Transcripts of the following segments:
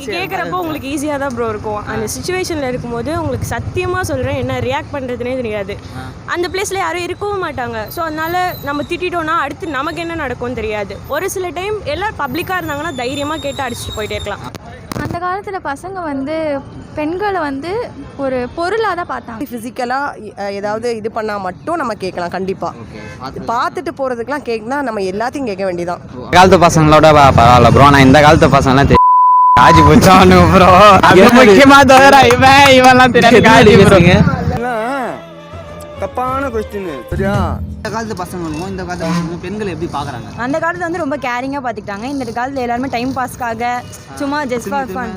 நீங்கள் கேட்குறப்போ உங்களுக்கு ஈஸியாக தான் ப்ரோ இருக்கும். அந்த சுச்சுவேஷனில் இருக்கும்போது உங்களுக்கு சத்தியமாக சொல்கிறேன் என்ன ரியாக்ட் பண்ணுறதுனே தெரியாது. அந்த பிளேஸில் யாரும் இருக்கவும் மாட்டாங்க. ஸோ அதனால நம்ம திட்டிட்டோம்னா அடுத்து நமக்கு என்ன நடக்கும்னு தெரியாது. ஒரு சில டைம் எல்லாம் பப்ளிக்காக இருந்தாங்கன்னா தைரியமாக கேட்டு அடிச்சுட்டு போயிட்டே இருக்கலாம். அந்த காலத்தில் பசங்க வந்து பெண்களை வந்து ஒரு பொருளாக தான் பார்த்தாங்க. ஃபிசிக்கலாக ஏதாவது இது பண்ணால் மட்டும் நம்ம கேட்கலாம் கண்டிப்பாக பார்த்துட்டு போகிறதுக்கெலாம் கேட்குனா நம்ம எல்லாத்தையும் கேட்க வேண்டியதான் இந்த காலத்து பசங்களோட பரவாயில்ல ப்ரோ நான் இந்த காலத்து பசங்கலாம் தெரி- காஜி புச்சானு ப்ரோ முக்கியமா தவிர இவன் இவன்லாம் தெரியாது. காஜி bro. தப்பான கொஸ்டின் சரியா? இந்த காலத்து பசங்களும் இந்த காலத்து பசங்களும் பெண்களை எப்படி பார்க்குறாங்க அந்த காலத்துல வந்து ரொம்ப கேரிங்காக பார்த்துக்கிட்டாங்க இந்த காலத்தில் எல்லாருமே டைம் பாஸ்க்காக சும்மா ஜஸ்ட் ஃபார் ஃபன்?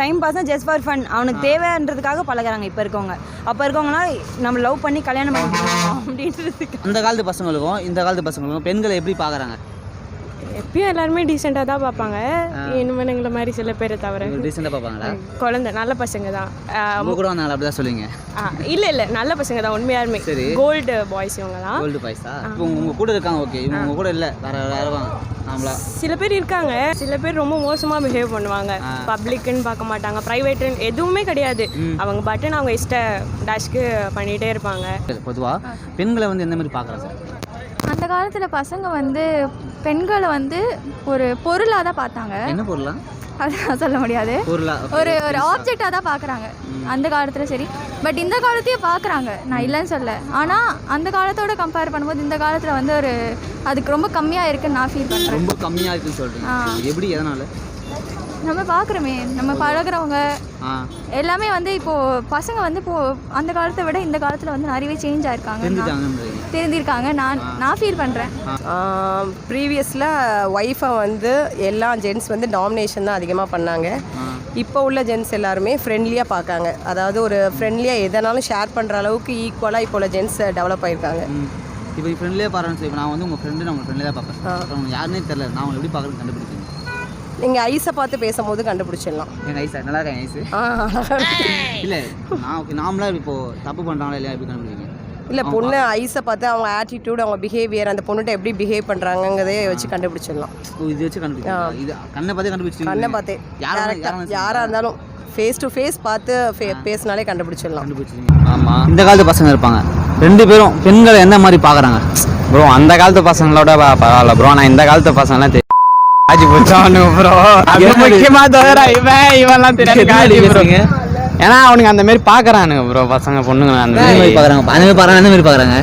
டைம் பாஸ்னா ஜஸ்ட் ஃபார் ஃபன் அவனுக்கு தேவைன்றதுக்காக பழகுறாங்க இப்போ இருக்கவங்க. அப்போ இருக்கவங்கலாம் நம்ம லவ் பண்ணி கல்யாணம் பண்ணிக்கணும் அப்படின்றதுக்கு அந்த காலத்து பசங்களுக்கும் இந்த காலத்து பசங்களுக்கும் பெண்களை எப்படி பார்க்குறாங்க எப்பயும் எல்லாருமே டீசெண்டாக தான் பார்ப்பாங்க. இனிமேனுங்களை மாதிரி சில பேரை தவிர. ரீசெண்டாக பார்ப்பாங்களா? குழந்தை நல்ல பசங்க தான். கூட வந்தாங்க அப்படி தான் சொல்லுவீங்க இல்லை இல்லை நல்ல பசங்க தான் உண்மையாருமே சரி. கோல்டு பாய்ஸ் இவங்க தான். கோல்டு பாய்ஸா இப்போ உங்க கூட இருக்காங்க ஓகே இவங்க உங்க கூட இல்லை வேற வேற நாமளா. சில பேர் இருக்காங்க. சில பேர் ரொம்ப மோசமாக பிஹேவ் பண்ணுவாங்க. பப்ளிக்குன்னு பார்க்க மாட்டாங்க ப்ரைவேட்டுன்னு எதுவுமே கிடையாது. அவங்க பட்டன் அவங்க இஷ்ட டேஷ்க்கு பண்ணிகிட்டே இருப்பாங்க. பொதுவாக பெண்களை வந்து எந்த மாதிரி பார்க்குறாங்க? அந்த காலத்தில் பசங்க வந்து பெண்களை வந்து ஒரு பொருளாக தான் பார்த்தாங்க. என்ன பொருளா? அதெல்லாம் சொல்ல முடியாது. ஒரு ஒரு ஆப்ஜெக்டாக தான் பார்க்குறாங்க. அந்த காலத்தில் சரி. பட் இந்த காலத்தையும் பார்க்குறாங்க. நான் இல்லைன்னு சொல்ல ஆனால் அந்த காலத்தோட கம்பேர் பண்ணும்போது இந்த காலத்தில் வந்து ஒரு அதுக்கு ரொம்ப கம்மியாக இருக்குன்னு நான் ஃபீல் பண்ணுறேன் ரொம்ப கம்மியாக இருக்குன்னு சொல்கிறீங்க ஆ. எப்படி எதனால? நம்ம பார்க்குறோமே நம்ம பழகுறவங்க. எல்லாமே வந்து இப்போது பசங்க வந்து இப்போது அந்த காலத்தை விட இந்த காலத்தில் வந்து நிறையவே சேஞ்ச் ஆயிருக்காங்க தெரிஞ்சிருக்காங்க. நான் நான் ஃபீல் பண்ணுறேன் ப்ரீவியஸில் ஒய்ஃபை வந்து எல்லா ஜென்ட்ஸ் வந்து டாமினேஷன் தான் அதிகமாக பண்ணாங்க. இப்போ உள்ள ஜென்ட்ஸ் எல்லாருமே ஃப்ரெண்ட்லியாக பார்க்காங்க. அதாவது ஒரு ஃப்ரெண்ட்லியாக எதனாலும் ஷேர் பண்ணுற அளவுக்கு ஈக்குவலாக இப்போ உள்ள ஜென்ட்ஸ் டெவலப் ஆகிருக்காங்க இப்போ ஃப்ரெண்ட்லேயே பாருன்னு சொல்லி இப்போ நான் வந்து உங்கள் ஃப்ரெண்டு நான் உங்கள் ஃப்ரெண்ட்லேயே தான் பார்ப்பேன். யாருன்னே தெரியல. நான் உங்களை எப்படி பார்க்குறது கண்டுபிடிச்சேன் நீங்கள் ஐஸை பார்த்து பேசும்போது கண்டுபிடிச்சிடலாம். எங்கள் ஐஸா நல்லா இருக்கேன் ஐஸு இல்லை நான் ஓகே நாமளாக இப்போ தப்பு பண்ணுறாங்களா இல்லையா? எப்படி கண்டுபிடிங்க இல்லை பொண்ணு ஐஸை பார்த்து அவங்க ஆட்டிடியூட் அவங்க பிஹேவியர் அந்த பொண்ணுகிட்ட எப்படி பிஹேவ் பண்ணுறாங்கங்கிறதே வச்சு கண்டுபிடிச்சிடலாம். இது வச்சு கண்டுபிடிச்சீங்களா இது கண்ணை பார்த்தே கண்டுபிடிச்சிங்க கண்ணை பார்த்தே. யாரா யாராக இருந்தாலும் ஃபேஸ் டு ஃபேஸ் பார்த்து ஃபே- பேசினாலே கண்டுபிடிச்சிடலாம். கண்டுபிடிச்சிங்க ஆமா. இந்த காலத்து பசங்க இருப்பாங்க. ரெண்டு பேரும் பெண்களை எந்த மாதிரி பார்க்குறாங்க? ப்ரோ அந்த காலத்து பசங்களோட பரவாயில்ல. ப்ரோ நான் இந்த காலத்து பசங்கலாம் காஜி புச்சானு ப்ரோ முக்கியமா தவிர இவன் இவன்லாம் தெரியாது. ஏன்னா அவனுங்க அந்த மாதிரி பாக்குறானுங்க ப்ரோ பசங்க பொண்ணுங்க அந்த மாதிரி பார்க்குறாங்க அந்த மாதிரி பார்க்குறாங்க எந்த மாதிரி பார்க்குறாங்க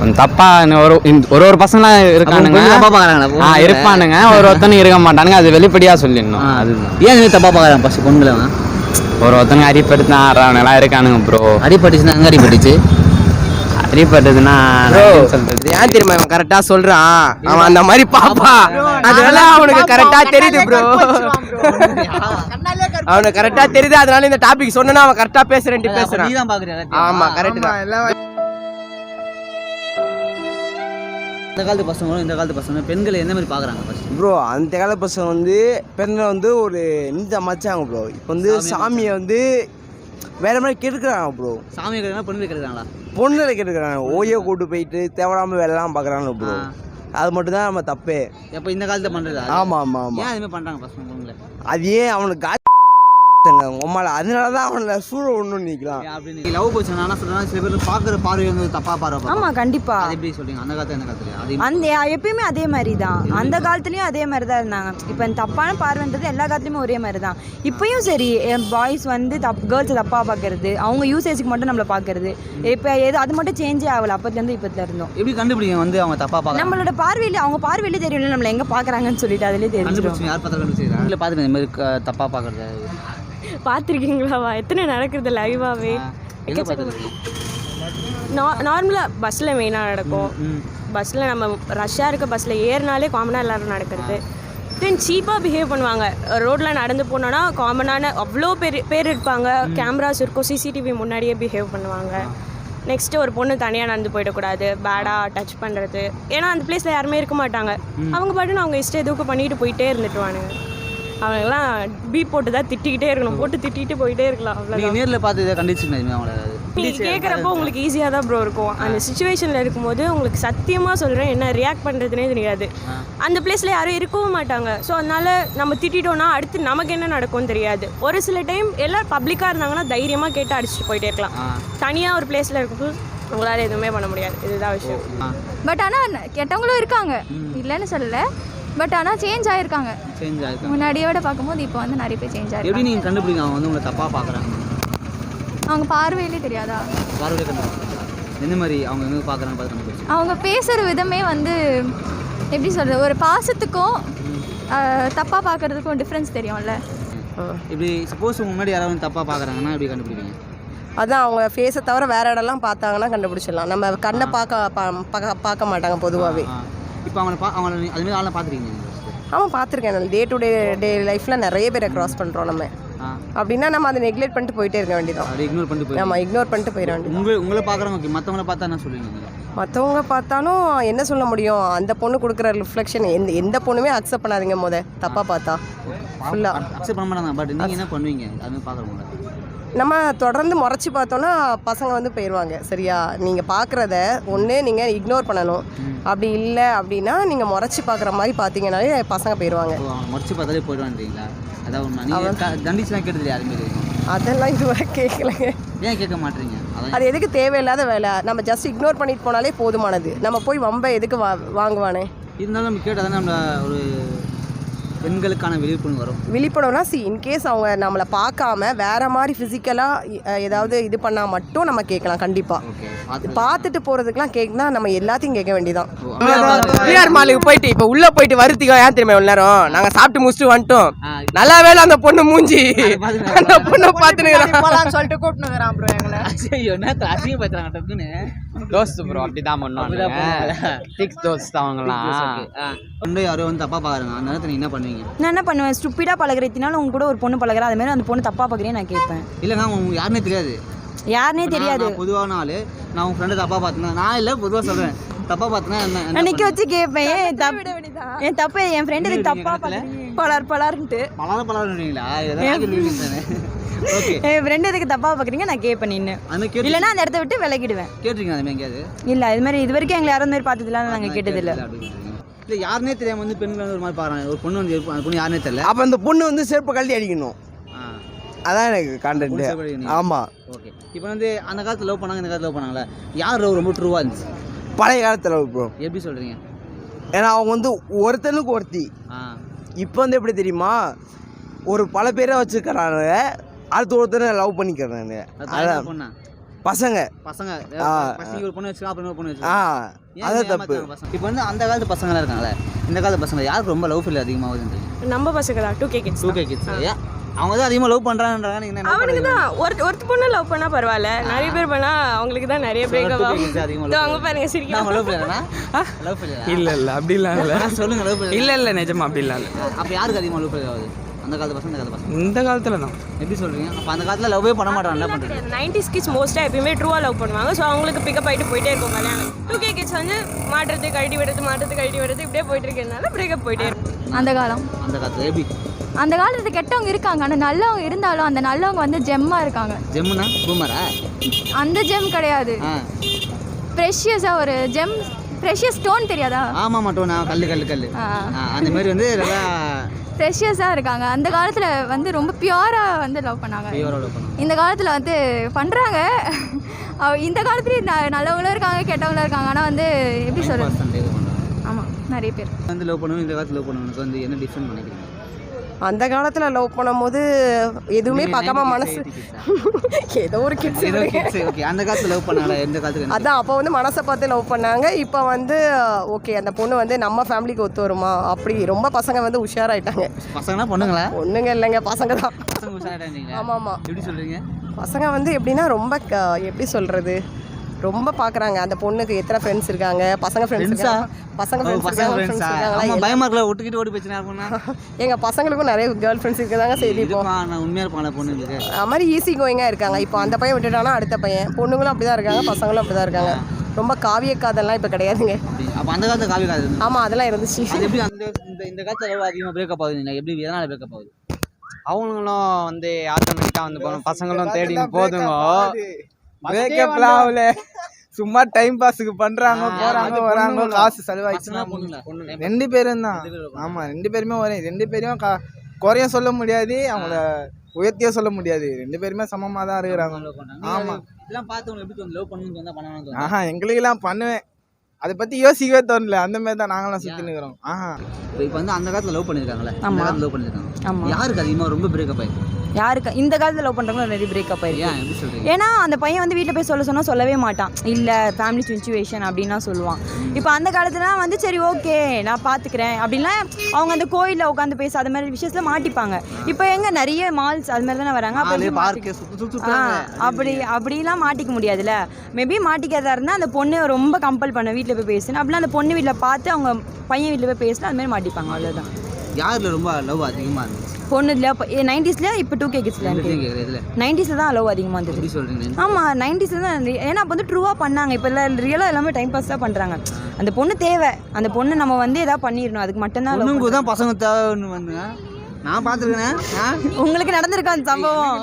கொஞ்சம் தப்பா ஒரு ஒரு ஒரு பசங்களாம் இருக்கானுங்க. தப்பா ஆ இருப்பானுங்க. ஒரு ஒருத்தனும் இருக்க மாட்டானுங்க. அது வெளிப்படையா சொல்லிடணும். அதுதான் ஏன் தப்பாக பார்க்குறாங்க ஃபஸ்ட்டு பொண்ணுங்களை? ஒரு ஒருத்தனுங்க அடிப்படுத்து ஆடுறவனுங்களாம் இருக்கானுங்க ப்ரோ அடிப்பட்டுச்சுன்னா எங்கே அடிப்பட்டுச்சு என்ன சொல்றது? ஏன் தெரியுமா இவன் கரெக்டா சொல்றான்? அவன் அந்த மாதிரி பாப்பா அதனால அவனுக்கு கரெக்டா தெரியுது ப்ரோ அவனுக்கு கரெக்டா தெரியுது அதனால இந்த டாபிக் சொன்னா அவன் கரெக்டா பேசுறான். பார்க்குறியா ஆமா கரெக்ட் தான். இந்த காலத்து பசங்களும் இந்த காலத்து பசங்க பெண்களை எந்த மாதிரி பார்க்குறாங்க ப்ரோ அந்த கால பசங்க வந்து பெண்ணை வந்து ஒரு நிஞ்சா மச்சாங்க ப்ரோ இப்போ வந்து சாமியை வந்து வேற மாதிரி கெடுக்குறாங்க ப்ரோ சாமி கிடையாது பொண்ணு கிடைக்கிறாங்களா? பொண்ணுல கெடுக்குறாங்க. ஓயோ கூட்டு போயிட்டு தேவையில்லாம வேலைலாம் பார்க்குறாங்க ப்ரோ அது மட்டும் தான் நம்ம தப்பே. எப்போ இந்த காலத்தில் பண்ணுறது ஆமா ஆமா ஆமா. ஏன் அதுமாதிரி பண்ணுறாங்க பசங்க பொண்ணுங்களை? அது ஏன் அவனுக்கு கா உம்மால. அதனால தான் அவனை சூழ ஒன்று நிற்கலாம் அப்படின்னு லவ் போச்சு நான் என்ன சொல்றேன்னா சில பேர் பார்க்குற பார்வை வந்து தப்பாக பார்வை. ஆமாம் கண்டிப்பாக எப்படி சொல்றீங்க? அந்த காலத்துல எந்த காலத்துல? அந்த எப்பயுமே அதே மாதிரி தான் அந்த காலத்துலயும் அதே மாதிரி தான் இருந்தாங்க. இப்போ இந்த தப்பான பார்வைன்றது எல்லா காலத்துலயுமே ஒரே மாதிரி தான் இப்பயும் சரி பாய்ஸ் வந்து தப் கேர்ள்ஸை தப்பாக பார்க்கறது அவங்க யூசேஜுக்கு மட்டும் நம்மளை பார்க்கறது இப்போ எது அது மட்டும் சேஞ்சே ஆகல. அப்போத்துலேருந்து இப்போத்துல இருந்தோம். எப்படி கண்டுபிடிங்க? வந்து அவங்க தப்பாக பார்க்குறாங்க நம்மளோட பார்வையில அவங்க பார்வையிலே தெரியல நம்மளை எங்க பார்க்கறாங்கன்னு சொல்லிட்டு அதுலேயே கண்டுபிடிச்சு யார் பார்த்தா கண்டுபிடிச்சிருக்காங்க இல்லை பார்த்துட்டு இந்த மாதிரி க- தப்பா பார்க்குறது பார்த்துருக்கீங்களாவா? எத்தனை நடக்குது லைவாகவே நார்மலாக பஸ்ஸில் மெயினாக நடக்கும். பஸ்ஸில் நம்ம ரஷ்ஷாக இருக்க பஸ்ஸில் ஏறினாலே காமனாக எல்லாரும் நடக்கிறது. தென் சீப்பாக பிஹேவ் பண்ணுவாங்க. ரோட்டில் நடந்து போனோன்னா காமனான அவ்வளோ பேர் பேர் இருப்பாங்க. கேமராஸ் இருக்கும். சிசிடிவி முன்னாடியே பிஹேவ் பண்ணுவாங்க. நெக்ஸ்ட்டு ஒரு பொண்ணு தனியாக நடந்து போயிடக்கூடாது. பேடாக டச் பண்ணுறது ஏன்னா அந்த பிளேஸில் யாருமே இருக்க மாட்டாங்க. அவங்க பாட்டுன்னு அவங்க இஷ்டம் எதுவும் பண்ணிட்டு போயிட்டே இருந்துட்டுவானுங்க. அவங்கெல்லாம் பீப் போட்டு தான் திட்டிக்கிட்டே இருக்கணும் போட்டு திட்டிகிட்டு போயிட்டே இருக்கலாம். அவ்வளோதான் நேரில் பார்த்து இதை கண்டிச்சுங்க அவங்கள. நீங்கள் கேட்குறப்போ உங்களுக்கு ஈஸியாக தான் ப்ரோ இருக்கும். அந்த சுச்சுவேஷனில் இருக்கும்போது உங்களுக்கு சத்தியமாக சொல்கிறேன் என்ன ரியாக்ட் பண்ணுறதுனே தெரியாது. அந்த பிளேஸில் யாரும் இருக்கவும் மாட்டாங்க. ஸோ அதனால் நம்ம திட்டிட்டோம்னா அடுத்து நமக்கு என்ன நடக்கும்னு தெரியாது. ஒரு சில டைம் எல்லாம் பப்ளிக்காக இருந்தாங்கன்னா தைரியமாக கேட்டு அடிச்சுட்டு போயிட்டே இருக்கலாம். தனியாக ஒரு பிளேஸில் இருக்கும்போது உங்களால் எதுவுமே பண்ண முடியாது. இதுதான் விஷயம். பட் ஆனால் கெட்டவங்களும் இருக்காங்க. இல்லைன்னு சொல்லலை. பட் ஆனால் சேஞ்ச் ஆகிருக்காங்க சேஞ்ச் ஆகிருக்காங்க முன்னாடியோட பார்க்கும்போது இப்போ வந்து நிறைய பேர் சேஞ்ச் எப்படி ஆகிருக்காங்க நீங்கள் கண்டுபிடிங்க? அவங்க வந்து உங்களை தப்பாக பார்க்குறாங்க. அவங்க பார்வையிலே தெரியாதா? பார்வையிலே கண்டுபிடிச்சிங்களா எந்த மாதிரி அவங்க எங்கே பார்க்குறாங்க பார்த்து அவங்க பேசுகிற விதமே வந்து எப்படி சொல்கிறது ஒரு பாசத்துக்கும் தப்பாக பார்க்குறதுக்கும் டிஃப்ரென்ஸ் தெரியும்ல. இப்படி சப்போஸ் முன்னாடி யாராவது தப்பாக பார்க்குறாங்கன்னா எப்படி கண்டுபிடிப்பீங்க? அதான் அவங்க ஃபேஸை தவிர வேற இடம்லாம் பார்த்தாங்கன்னா கண்டுபிடிச்சிடலாம். நம்ம கண்ணை பார்க்க பா- பார்க்க பார்க்க மாட்டாங்க பொதுவாகவே இப்போ அவங்கள பா அவங்கள நீ- அது மாதிரி ஆளை பார்த்துருக்கீங்க ஆமாம் பார்த்துருக்கேன் டே டு டே டே லைஃப்பில் நிறைய பேரை க்ராஸ் பண்ணுறோம் நம்ம. அப்படின்னா நம்ம அதை நெக்லெக்ட் பண்ணிட்டு போயிட்டே இருக்க வேண்டியதான் அப்படி இக்னோர் பண்ணிட்டு போய் நம்ம இக்னோர் பண்ணிட்டு போயிட வேண்டியது உங்களை உங்களை பார்க்குறவங்க மற்றவங்கள பார்த்தா என்ன சொல்லுவீங்க மற்றவங்க பார்த்தாலும் என்ன சொல்ல முடியும்? அந்த பொண்ணு கொடுக்குற ரிஃப்ளெக்ஷன் எந்த எந்த பொண்ணுமே அக்செப்ட் பண்ணாதீங்க முத. தப்பாக பார்த்தா. ஃபுல்லாக அக்செப்ட் பண்ண மாட்டாங்க. பட் நீங்கள் என்ன பண்ணுவீங்க? அதுமாதிரி பார்க்குறவங்கள நம்ம தொடர்ந்து முறைச்சி பார்த்தோன்னா பசங்க வந்து போயிடுவாங்க சரியா? நீங்கள் பார்க்குறத ஒன்று நீங்கள் இக்னோர் பண்ணணும். அப்படி இல்லை அப்படின்னா நீங்கள் முறைச்சி பார்க்குற மாதிரி பார்த்தீங்கன்னாலே பசங்க போயிடுவாங்க முடிச்சு பார்த்தாலே போயிடுவான்றீங்களா அதான் தண்டிச்சுலாம் கேட்டது யாருமே அதெல்லாம் இதுவரை கேட்கலங்க ஏன் கேட்க மாட்டீங்க? அது எதுக்கு தேவையில்லாத வேலை? நம்ம ஜஸ்ட் இக்னோர் பண்ணிட்டு போனாலே போதுமானது. நம்ம போய் வம்ப எதுக்கு வா வாங்குவானே? இருந்தாலும் நம்ம கேட்டால் தானே நம்ம ஒரு பெண்களுக்கான விழிப்புணர்வு வரும். விழிப்புணர்வுனா சி இன்கேஸ் அவங்க நம்மளை பார்க்காம வேற மாதிரி ஃபிசிக்கலாக ஏதாவது இது பண்ணால் மட்டும் நம்ம கேட்கலாம் கண்டிப்பாக பார்த்துட்டு போகிறதுக்கெலாம் கேட்குனா நம்ம எல்லாத்தையும் கேட்க வேண்டியதான் பிஆர் மாலுக்கு போயிட்டு இப்போ உள்ள போயிட்டு வருத்திக்கோ ஏன் தெரியுமா இவ்வளவு நேரம்? நாங்க சாப்பிட்டு முடிச்சுட்டு வந்துட்டோம். நல்லா வேலை அந்த பொண்ணு மூஞ்சி. அந்த பொண்ணை பார்த்துனுக்குறான் சொல்லிட்டு கூப்பிட்டுக்கிறான் ப்ரோ எங்களை. ஐயோ என்ன அசிங்க தோஸ்து ப்ரோ அப்படி தான் பண்ணுவாங்க சிக்ஸ் தோஸ்த் அவங்களாம் வந்து யாரோ வந்து தப்பா பாக்குறாங்க. அந்த நேரத்துல என்ன பண்ணுவீங்க? நான் என்ன பண்ணுவேன்? ஸ்டூப்பிடாக பழகிறதுனால உங்க கூட ஒரு பொண்ணு பழகுறா. அது மாதிரி அந்த பொண்ணு தப்பாக பார்க்குறேன் நான் கேட்பேன். இல்லைன்னா உங்களுக்கு யாருனே தெரியாது. யாருனே தெரியாது. பொதுவான ஆளு நான் உங்க ஃப்ரெண்டு தப்பா பார்த்தேன்னா நான் இல்ல பொதுவா சொல்றேன். தப்பா பார்த்தேன்னா என்ன அன்னைக்கு வச்சு கேட்பேன். ஏன் தப்பு என் தப்பு என் ஃப்ரெண்டு தப்பா பலார் பலார்ன்ட்டு. பலார பலாருங்களா ஓகே என் ஃப்ரெண்டு எதுக்கு தப்பா பார்க்குறீங்க நான் கேட்பேன் நின்று இல்லைன்னா அந்த இடத்த விட்டு விலகிடுவேன். கேட்டிருக்கீங்க அது எங்கேயாவது? இல்லை அது மாதிரி இது வரைக்கும் எங்களை யாரும் மாதிரி பார்த்ததில்ல நாங்கள் கேட்டதில்லை. இல்ல யாருனே தெரியாம வந்து பெண்கள் வந்து ஒரு மாதிரி பாக்குறாங்க. ஒரு பொண்ணு வந்து பொண்ணு யாருனே தெரியல. அப்போ அந்த பொண்ணு வந்து செருப்பு கழட்டி அடிக்கணும். அதான் எனக்கு கான்டென்ட். ஆமாம் ஓகே இப்போ வந்து அந்த காலத்துல லவ் பண்ணாங்க இந்த காலத்துல லவ் பண்ணாங்கல்ல? யார் love ரொம்ப ட்ரூவா இருந்துச்சு? பழைய காலத்தில் ப்ரோ எப்படி சொல்றீங்க? ஏன்னா அவங்க வந்து ஒருத்தனுக்கு ஒருத்தி. ஆ. இப்போ வந்து எப்படி தெரியுமா? ஒரு பல பேரை வச்சுக்கிறாங்க அடுத்த ஒருத்தனை லவ் பண்ணிக்கிறாங்க அது அதான் பொண்ணா? பசங்க. பசங்க. ஆ. பசங்க ஒரு பொண்ணு வச்சுக்கா அப்புறம் ஒரு பொண்ணு ஆ. வச்சுக்கா அது தப்பு. இப்போ வந்து அந்த காலத்து பசங்களாம் இருக்காங்களே இந்த காலத்து பசங்க யாருக்கு ரொம்ப லவ் ஃபீல் அதிகமாகுதுன்றீங்க நம்ம பசங்க தான் two K kids two K kids அவங்க தான் அதிகமாக லவ் பண்ணுறாங்கன்றாங்க என்ன அவனுக்கு தான் ஒரு ஒருத்த பொண்ணு லவ் பண்ணா பரவாயில்ல. நிறைய பேர் பண்ணா அவங்களுக்கு தான் நிறைய பிரேக்கப் ஆகும். அங்க பாருங்க சிரிக்கலாம் லவ் ஃபீலா லவ் இல்ல இல்ல அப்படிலாம் இல்ல. சொல்லுங்க லவ் இல்ல இல்ல நிஜமா அப்படிலாம் இல்ல. அப்போ யாருக்கு அதிகமாக லவ் ஆகுது? அந்த காலத்து பசங்க இந்த காலத்து பசங்க. இந்த காலத்துல தான். எப்படி சொல்றீங்க? அப்போ அந்த காலத்தில் லவ்வே பண்ண மாட்டாங்க என்ன பண்ணுறது நைன்டிஸ் கிட்ஸ் மோஸ்ட்டாக எப்பயுமே ட்ரூவாக லவ் பண்ணுவாங்க. ஸோ அவங்களுக்கு பிக்கப் ஆகிட்டு போயிட்டே இருக்கும் கல்யாணம். டூ கே கிட்ஸ் வந்து மாட்டுறது கழட்டி விடுறது மாட்டுறது கழட்டி விடுறது இப்படியே போயிட்டு இருக்கிறதுனால பிரேக்கப் போயிட்டே இருக்கும். அந்த காலம். அந்த காலத்தில் எப்படி? அந்த காலத்துல கெட்டவங்க இருக்காங்க. ஆனால் நல்லவங்க இருந்தாலும் அந்த நல்லவங்க வந்து ஜெம்மாக இருக்காங்க. ஜெம்முனா பூமரா அந்த ஜெம் கிடையாது. ப்ரெஷியஸாக ஒரு ஜெம் ப்ரெஷியஸ் ஸ்டோன் தெரியாதா? ஆமாம் மட்டும் நான் கல் கல் கல் ஆ. அந்த மாதிரி வந்து நல்லா ப்ரெஷியஸாக இருக்காங்க. அந்த காலத்தில் வந்து ரொம்ப பியூராக வந்து லவ் பண்ணாங்க. இந்த காலத்தில் வந்து பண்ணுறாங்க இந்த காலத்துலேயும் நல்லவங்களும் இருக்காங்க கெட்டவங்களும் இருக்காங்க. ஆனால் வந்து எப்படி சொல்கிறது ஆமாம் நிறைய பேர். வந்து லவ் பண்ணுவோம் இந்த காலத்தில் லவ் பண்ணுவோம் வந்து என்ன டிஃப்ரெண்ட் நினைக்கிறீங்க? அந்த காலத்தில் லவ் பண்ணும்போது எதுவுமே பார்க்காம மனசு ஏதோ ஒரு கிட்ஸ். அந்த காலத்துல லவ் பண்ணால எந்த காலத்துக்கு? அதான் அப்போ வந்து மனசை பார்த்து லவ் பண்ணாங்க. இப்போ வந்து ஓகே அந்த பொண்ணு வந்து நம்ம ஃபேமிலிக்கு ஒத்து வருமா? அப்படி ரொம்ப பசங்க வந்து உஷாராயிட்டாங்க. பசங்கன்னா பொண்ணுங்களா? ஒன்றுங்க இல்லைங்க பசங்க தான். ஆமாம் ஆமாம் எப்படி சொல்றீங்க? பசங்க வந்து எப்படின்னா ரொம்ப எப்படி சொல்கிறது ரொம்ப பார்க்குறாங்க அந்த பொண்ணுக்கு எத்தனை ஃப்ரெண்ட்ஸ் இருக்காங்க? பசங்க ஃப்ரெண்ட்ஸ்? இருக்காங்க பசங்க ஃப்ரெண்ட்ஸ் இருக்காங்களா? பயமா இருக்கல ஒட்டுக்கிட்டு ஓடி போச்சுனா எங்கள் பசங்களுக்கும் நிறைய கேர்ள் ஃப்ரெண்ட்ஸ் இருக்கதாங்க செய்தி இப்போ. இதுப்பா நான் உண்மையா இருப்பாங்களா பொண்ணுங்களுக்கு. அது மாதிரி ஈஸி கோயிங்காக இருக்காங்க. இப்போ அந்த பையன் விட்டுட்டானா அடுத்த பையன். பொண்ணுங்களும் அப்படி தான் இருக்காங்க பசங்களும் அப்படி தான் இருக்காங்க. ரொம்ப காவிய காதல்லாம் இப்போ கிடையாதுங்க. அப்ப அந்த காலத்துல காவி காது இருந்துச்சு. ஆமாம் அதெல்லாம் இருந்துச்சு. அது எப்படி அந்த இந்த இந்த காலத்துல லவ் அதிகமா பிரேக்கப் ஆகுதுங்களா எப்படி எதனால பிரேக்கப் அவங்களும் வந்து ஆட்டோமேட்டிக்காக வந்து போகணும் பசங்களும் தேடி போதுங்க. ஆகல. சும்மா டைம் பாஸுக்கு பண்றாங்க போறாங்க வராங்க காசு செலவாயிடுச்சுன்னா ரெண்டு பேரும் தான் ஆமா ரெண்டு பேருமே வரேன் ரெண்டு பேரையும் கா குறைய சொல்ல முடியாது. அவங்கள உயர்த்தியே சொல்ல முடியாது. ரெண்டு பேருமே சமமா தான் இருக்கிறாங்க. ஆமா. இதெல்லாம் பார்த்து உங்களுக்கு எப்படி லவ் பண்ணணும்னு ஆஹா எங்களுக்கெல்லாம் பண்ணுவேன். அதை பத்தி யோசிக்கவே தோணல. அந்த மாதிரி தான் நாங்களாம் சுத்தி நிக்கிறோம் ஆஹா. இப்போ வந்து அந்த காலத்துல லவ் பண்ணிருக்காங்கல்ல ஆமா. லவ் பண்ணிருக்காங்க. யாருக்கு அதிகமா? ரொம்ப பிரேக்கப் ஆயிருக்கு. யாருக்கு இந்த காலத்தில் லவ் பண்ணுறவங்களும் நிறைய பிரேக்கப் ஆயிருக்கு ஏன்னா அந்த பையன் வந்து வீட்டில் போய் சொல்ல சொன்னா சொல்லவே மாட்டான். இல்லை ஃபேமிலி சுச்சுவேஷன் அப்படின்னா சொல்லுவான். இப்போ அந்த காலத்துலலாம் வந்து சரி ஓகே நான் பார்த்துக்கிறேன் அப்படின்லாம் அவங்க அந்த கோயிலில் உட்காந்து பேச அது மாதிரி விஷயத்துல மாட்டிப்பாங்க. இப்போ எங்க நிறைய மால்ஸ் அது மாதிரி தானே வராங்க அப்படி அப்படிலாம் மாட்டிக்க முடியாதுல்ல. மேபி மாட்டிக்கிறதா இருந்தால் அந்த பொண்ணு ரொம்ப கம்பல் பண்ண வீட்டில் போய் பேசணும் அப்படிலாம் அந்த பொண்ணு வீட்டில் பார்த்து அவங்க பையன் வீட்டில் போய் பேசினா அது மாதிரி மாட்டிப்பாங்க. அவ்வளோதான் யாருல ரொம்ப லவ் அதிகமா இருந்துச்சு? பொண்ணுல நைன்டிஸ்ல இப்போ டூ கே கிட்ஸ்ல நைன்டிஸ்ல தான் லவ் அதிகமாக இருந்தது. எப்படி சொல்றீங்க? ஆமாம் நைன்டிஸ்ல தான் இருந்து- ஏன்னா அப்போ வந்து ட்ரூவாக பண்ணாங்க. இப்போ இல்லை ரியலாக எல்லாமே டைம் பாஸ் தான் பண்ணுறாங்க அந்த பொண்ணு தேவை. அந்த பொண்ணு நம்ம வந்து எதாவது பண்ணிடணும். அதுக்கு மட்டும்தான் பொண்ணுங்களுக்கு தான் பசங்க தேவைன்னு வந்துங்க நான் பார்த்துருக்கேன். உங்களுக்கு நடந்திருக்கா அந்த சம்பவம்?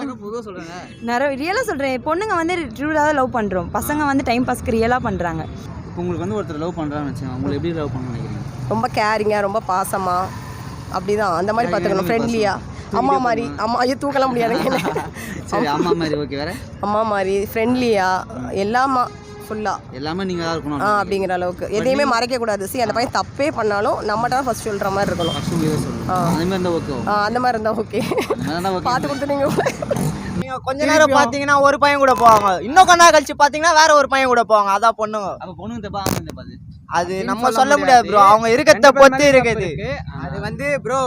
நிறைய ரியலாக சொல்கிறேன் பொண்ணுங்க வந்து ட்ரூவாக தான் லவ் பண்ணுறோம் பசங்க வந்து டைம் பாஸ்க்கு ரியலாக பண்ணுறாங்க இப்போ உங்களுக்கு வந்து ஒருத்தர் லவ் பண்றாங்கன்னு வச்சுக்கோங்க. உங்களை எப்படி லவ் பண்ணணும்னு நினைக்கிறீங்க? ரொம்ப கேரிங்காக ரொம்ப பாசமா. அப்படிதான். அந்த மாதிரி பார்த்துக்கணும். ஃப்ரெண்ட்லியாக அம்மா மாதிரி. அம்மா ஐயோ தூக்கலாம் முடியாதுங்க சரி அம்மா மாதிரி ஓகே வேற? அம்மா மாதிரி ஃப்ரெண்ட்லியாக எல்லாமா ஃபுல்லாக எல்லாமே நீங்க தான் இருக்கணும் ஆ அப்படிங்கிற அளவுக்கு. எதையுமே மறைக்க கூடாது சி அந்த பையன் தப்பே பண்ணாலும் நம்மகிட்ட தான் ஃபர்ஸ்ட் சொல்கிற மாதிரி இருக்கணும். சொல்லணும். அதே மாதிரி இருந்தால் ஓகே ஆ, அந்த மாதிரி இருந்தால் ஓகே பார்த்து கொடுத்துட்டீங்க நீங்க கொஞ்ச நேரம் பாத்தீங்கன்னா ஒரு பையன் கூட போவாங்க. இன்னும் கொஞ்ச நேரம் கழிச்சு பாத்தீங்கன்னா வேற ஒரு பையன் கூட போவாங்க. அதான் பொண்ணுங்க. அப்போ பொண்ணுங்க தப்பா ஆமாம் தப்பா அது அது நம்ம சொல்ல முடியாது. ப்ரோ அவங்க இருக்கிறத பொறுத்து இருக்குது. அது வந்து ப்ரோ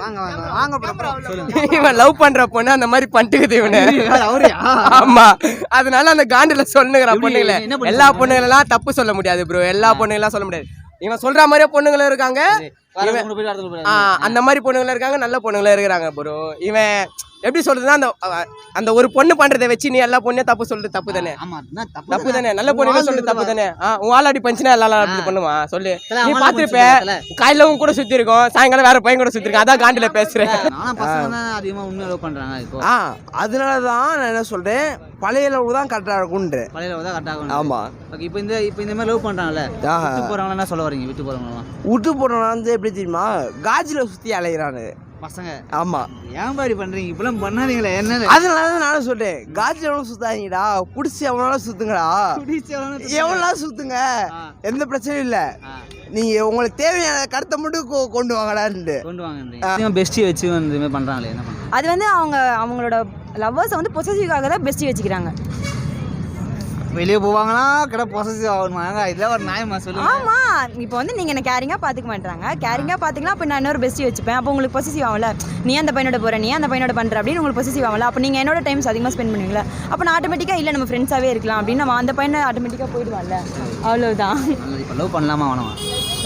வாங்க வாங்க வாங்க. ப்ரோ இவன் லவ் பண்ற பொண்ணு அந்த மாதிரி பண்ணிட்டுக்குது இவனை. அவரே ஆமா. அதனால அந்த காண்டில சொல்லுங்கிற? பொண்ணுங்கள. எல்லா? பொண்ணுங்களெல்லாம் தப்பு சொல்ல முடியாது ப்ரோ எல்லா பொண்ணுங்களெல்லாம் சொல்ல முடியாது. இவன் சொல்ற மாதிரியே பொண்ணுங்களும் இருக்காங்க. அந்த மாதிரி பொண்ணுங்களும் இருக்காங்க நல்ல பொண்ணுங்களும் இருக்கிறாங்க ப்ரோ இவன் எப்படி சொல்றதுன்னா அந்த அந்த ஒரு பொண்ணு பண்றதை வச்சு நீ எல்லா பொண்ணையும் தப்பு சொல்றது தப்பு தானே? தப்பு தானே? நல்ல பொண்ணுங்க சொல்றது தப்பு தானே? உன் ஆள் அடி பஞ்சுனா எல்லாரும் அப்படி பண்ணுமா சொல்லு. நீ பாத்திருப்ப. காலையில உன் கூட சுத்தி இருக்கோம். சாயங்காலம் வேற பையன் கூட சுத்தி இருக்கோம். அதான் காண்டில பேசுறேன். அதிகமா உண்மை லவ் பண்றாங்க இப்போ. ஆ அதனால தான் நான் என்ன சொல்றேன் பழைய லவ் தான் கரெக்டாக இருக்கும்ன்ற. பழைய லவ் தான் கரெக்டாக ஆமா. ஓகே இப்போ இந்த இப்போ இந்த மாதிரி லவ் பண்றாங்கல்ல ஆஹா. விட்டு போறவங்க என்ன சொல்ல வரீங்க விட்டு போறவங்கலாம் விட்டு போனவன் வந்து எப்படி தெரியுமா காஜில் சுற்றி அலைகிறானு பசங்க. ஆமா. ஏன் பாடி பண்றீங்க? இப்பெல்லாம் பண்ணாதீங்களே என்ன அதனால தான் நானும் சொல்றேன். காஜில் எவ்வளோ சுத்தாதீங்கடா? பிடிச்சி எவனால சுத்துங்கடா. எவ்வளோ சுத்துங்க. எந்த பிரச்சனையும் இல்லை. நீங்க உங்களுக்கு தேவையான கருத்தை மட்டும் கொண்டு வாங்கடான்ட்டு. கொண்டு வாங்க பெஸ்டி வச்சு வந்து இது மாதிரி பண்றாங்களே என்ன அது வந்து அவங்க அவங்களோட லவ்வர்ஸை வந்து பொசசிவ்காக தான் பெஸ்ட்டி வச்சுக்கிறாங்க. வெளியே போவாங்களா கடை பொசசிவ் ஆகணுமா? இதெல்லாம் ஒரு நியாயமா சொல்லுங்க. ஆமா. இப்போ வந்து நீங்க என்ன கேரிங்கா பாத்துக்க மாட்டாங்க கேரிங்கா பாத்துக்கலாம் அப்ப நான் இன்னொரு பெஸ்ட்டி வச்சுப்பேன். அப்போ உங்களுக்கு பொசிசிவ் ஆகல நீ அந்த பையனோட போற நீ அந்த பையனோட பண்ற அப்படின்னு உங்களுக்கு பொசிசிவ் ஆகல அப்போ நீங்க என்னோட டைம்ஸ் அதிகமா ஸ்பெண்ட் பண்ணுவீங்களா? அப்போ நான் ஆட்டோமேட்டிக்கா இல்ல நம்ம ஃப்ரெண்ட்ஸாவே இருக்கலாம் அப்படின்னு நம்ம அந்த பையனை ஆட்டோமேட்டிக்கா போயிடுவான்ல. அவ்வளவுதான். இப்போ லவ் பண்ணலாமா வேணாமா?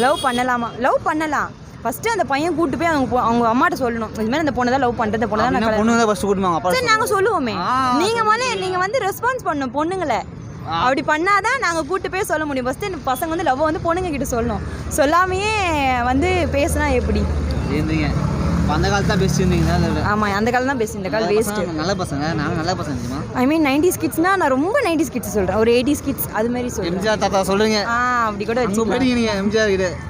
லவ் பண்ணலாமா? லவ் பண்ணலாம். ஃபர்ஸ்ட் அந்த பையன் கூட்டு போய் அவங்க அவங்க அம்மாட்ட சொல்லணும். இது மாதிரி அந்த பொண்ணை தான் லவ் பண்றது பொண்ணை தான் நான் பொண்ணு தான் ஃபர்ஸ்ட் கூட்டுவாங்க சரி நாங்க சொல்லுவோமே. நீங்க முதல்ல நீங்க வந்து ரெஸ்பான்ஸ் பண்ணணும் பொண்ணுங்களை. அப்படி பண்ணாதான் நாங்க கூட்டு போய் சொல்ல முடியும். ஃபர்ஸ்ட் பசங்க வந்து லவ் வந்து பொண்ணுங்க கிட்ட சொல்லணும். சொல்லாமையே வந்து பேசினா எப்படி? இருந்தீங்க அந்த காலத்து தான் பெஸ்ட் இருந்தீங்க இல்லை ஆமா அந்த காலம் தான் பெஸ்ட் இந்த கால் வேஸ்ட் நல்ல பசங்க. நாங்கள் நல்ல பசங்க ஐ மீன் நைன்டிஸ் கிட்ஸ்னா நான் ரொம்ப நைன்டிஸ் கிட்ஸ் சொல்றேன். ஒரு எயிட்டிஸ் கிட்ஸ் அது மாதிரி சொல்றேன். எம்ஜிஆர் தாத்தா சொல்றீங்க ஆ அப்படி கூட நீங்க எம்ஜிஆர் கிட்ட.